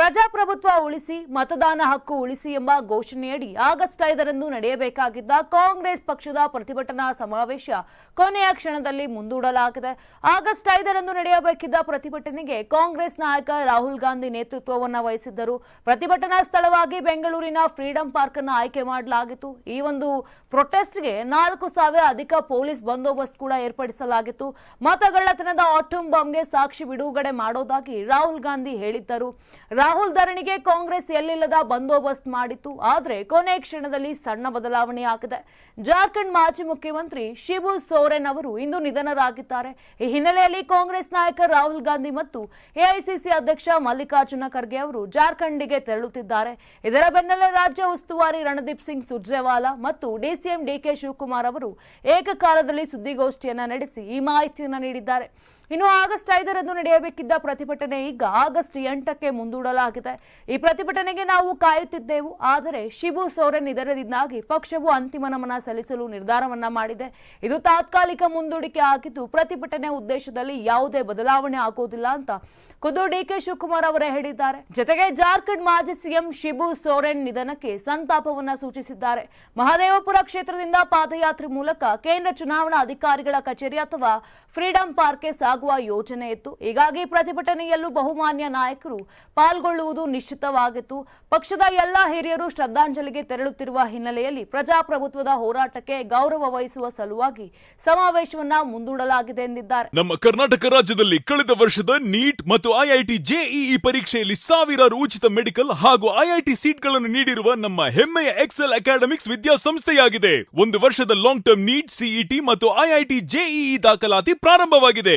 ಪ್ರಜಾಪ್ರಭುತ್ವ ಉಳಿಸಿ, ಮತದಾನ ಹಕ್ಕು ಉಳಿಸಿ ಎಂಬ ಘೋಷಣೆಯಡಿ ಆಗಸ್ಟ್ ಐದರಂದು ನಡೆಯಬೇಕಾಗಿದ್ದ ಕಾಂಗ್ರೆಸ್ ಪಕ್ಷದ ಪ್ರತಿಭಟನಾ ಸಮಾವೇಶ ಕೊನೆಯ ಕ್ಷಣದಲ್ಲಿ ಮುಂದೂಡಲಾಗಿದೆ. ಆಗಸ್ಟ್ ಐದರಂದು ನಡೆಯಬೇಕಿದ್ದ ಪ್ರತಿಭಟನೆಗೆ ಕಾಂಗ್ರೆಸ್ ನಾಯಕ ರಾಹುಲ್ ಗಾಂಧಿ ನೇತೃತ್ವವನ್ನು ವಹಿಸಿದ್ದರು. ಪ್ರತಿಭಟನಾ ಸ್ಥಳವಾಗಿ ಬೆಂಗಳೂರಿನ ಫ್ರೀಡಂ ಪಾರ್ಕ್ ಅನ್ನು ಆಯ್ಕೆ ಮಾಡಲಾಗಿತ್ತು. ಈ ಒಂದು ಪ್ರೊಟೆಸ್ಟ್ಗೆ ನಾಲ್ಕು ಸಾವಿರ ಅಧಿಕ ಪೊಲೀಸ್ ಬಂದೋಬಸ್ತ್ ಕೂಡ ಏರ್ಪಡಿಸಲಾಗಿತ್ತು. ಮತಗಳ್ಳತನದ ಆಟೋಂಬಾಂಬ್ಗೆ ಸಾಕ್ಷಿ ಬಿಡುಗಡೆ ಮಾಡೋದಾಗಿ ರಾಹುಲ್ ಗಾಂಧಿ ಹೇಳಿದ್ದರು. ರಾಹುಲ್ ಧರಣಿಗೆ ಕಾಂಗ್ರೆಸ್ ಎಲ್ಲಿಲ್ಲದ ಬಂದೋಬಸ್ತ್ ಮಾಡಿತ್ತು. ಆದರೆ ಕೊನೆ ಕ್ಷಣದಲ್ಲಿ ಸಣ್ಣ ಬದಲಾವಣೆ ಆಗಿದೆ. ಜಾರ್ಖಂಡ್ ಮಾಜಿ ಮುಖ್ಯಮಂತ್ರಿ ಶಿಬು ಸೋರೆನ್ ಅವರು ಇಂದು ನಿಧನರಾಗಿದ್ದಾರೆ. ಈ ಹಿನ್ನೆಲೆಯಲ್ಲಿ ಕಾಂಗ್ರೆಸ್ ನಾಯಕ ರಾಹುಲ್ ಗಾಂಧಿ ಮತ್ತು ಎಐಸಿಸಿ ಅಧ್ಯಕ್ಷ ಮಲ್ಲಿಕಾರ್ಜುನ ಖರ್ಗೆ ಅವರು ಜಾರ್ಖಂಡ್ಗೆ ತೆರಳುತ್ತಿದ್ದಾರೆ. ಇದರ ಬೆನ್ನಲ್ಲೇ ರಾಜ್ಯ ಉಸ್ತುವಾರಿ ರಣದೀಪ್ ಸಿಂಗ್ ಸುರ್ಜೇವಾಲಾ ಮತ್ತು ಡಿಸಿಎಂ ಡಿಕೆ ಶಿವಕುಮಾರ್ ಅವರು ಏಕಕಾಲದಲ್ಲಿ ಸುದ್ದಿಗೋಷ್ಠಿಯನ್ನು ನಡೆಸಿ ಈ ಮಾಹಿತಿಯನ್ನು ನೀಡಿದ್ದಾರೆ. ಇನ್ನು ಆಗಸ್ಟ್ ಐದರಂದು ನಡೆಯಬೇಕಿದ್ದ ಪ್ರತಿಭಟನೆ ಈಗ ಆಗಸ್ಟ್ ಎಂಟಕ್ಕೆ ಮುಂದೂಡಲಾಗಿದೆ. ಈ ಪ್ರತಿಭಟನೆಗೆ ನಾವು ಕಾಯುತ್ತಿದ್ದೆವು, ಆದರೆ ಶಿಬು ಸೋರೆನ್ ನಿಧನದಿಂದಾಗಿ ಪಕ್ಷವು ಅಂತಿಮ ನಮನ ಸಲ್ಲಿಸಲು ನಿರ್ಧಾರವನ್ನ ಮಾಡಿದೆ. ಇದು ತಾತ್ಕಾಲಿಕ ಮುಂದೂಡಿಕೆ ಆಗಿದ್ದು, ಪ್ರತಿಭಟನೆ ಉದ್ದೇಶದಲ್ಲಿ ಯಾವುದೇ ಬದಲಾವಣೆ ಆಗೋದಿಲ್ಲ ಅಂತ ಖುದ್ದು ಡಿಕೆ ಶಿವಕುಮಾರ್ ಅವರೇ ಹೇಳಿದ್ದಾರೆ. ಜೊತೆಗೆ ಜಾರ್ಖಂಡ್ ಮಾಜಿ ಸಿಎಂ ಶಿಬು ಸೋರೆನ್ ನಿಧನಕ್ಕೆ ಸಂತಾಪವನ್ನ ಸೂಚಿಸಿದ್ದಾರೆ. ಮಹದೇವಪುರ ಕ್ಷೇತ್ರದಿಂದ ಪಾದಯಾತ್ರೆ ಮೂಲಕ ಕೇಂದ್ರ ಚುನಾವಣಾ ಅಧಿಕಾರಿಗಳ ಕಚೇರಿ ಅಥವಾ ಫ್ರೀಡಂ ಪಾರ್ಕ್ಗೆ ಸಾಗುವ ಯೋಜನೆ ಇತ್ತು. ಹೀಗಾಗಿ ಪ್ರತಿಭಟನೆಯಲ್ಲೂ ಬಹುಮಾನ್ಯ ನಾಯಕರು ಪಾಲ್ಗೊಳ್ಳುವುದು ನಿಶ್ಚಿತವಾಗಿತ್ತು. ಪಕ್ಷದ ಎಲ್ಲಾ ಹಿರಿಯರು ಶ್ರದ್ಧಾಂಜಲಿಗೆ ತೆರಳುತ್ತಿರುವ ಹಿನ್ನೆಲೆಯಲ್ಲಿ ಪ್ರಜಾಪ್ರಭುತ್ವದ ಹೋರಾಟಕ್ಕೆ ಗೌರವ ವಹಿಸುವ ಸಲುವಾಗಿ ಸಮಾವೇಶವನ್ನ ಮುಂದೂಡಲಾಗಿದೆ ಎಂದಿದ್ದಾರೆ. ನಮ್ಮ ಕರ್ನಾಟಕ ರಾಜ್ಯದಲ್ಲಿ ಕಳೆದ ವರ್ಷದ ನೀಟ್ ಮತ್ತು ಐಐಟಿ ಜೆಇಇ ಪರೀಕ್ಷೆಯಲ್ಲಿ ಸಾವಿರಾರು ಉಚಿತ ಮೆಡಿಕಲ್ ಹಾಗೂ ಐಐಟಿ ಸೀಟ್ಗಳನ್ನು ನೀಡಿರುವ ನಮ್ಮ ಹೆಮ್ಮೆಯ ಎಕ್ಸೆಲ್ ಅಕಾಡೆಮಿಕ್ಸ್ ವಿದ್ಯಾಸಂಸ್ಥೆಯಾಗಿದೆ. ಒಂದು ವರ್ಷದ ಲಾಂಗ್ ಟರ್ಮ್ ನೀಟ್ ಸಿಇಟಿ ಮತ್ತು ಐಐಟಿ ಜೆಇಇ ದಾಖಲಾತಿ ಪ್ರಾರಂಭವಾಗಿದೆ.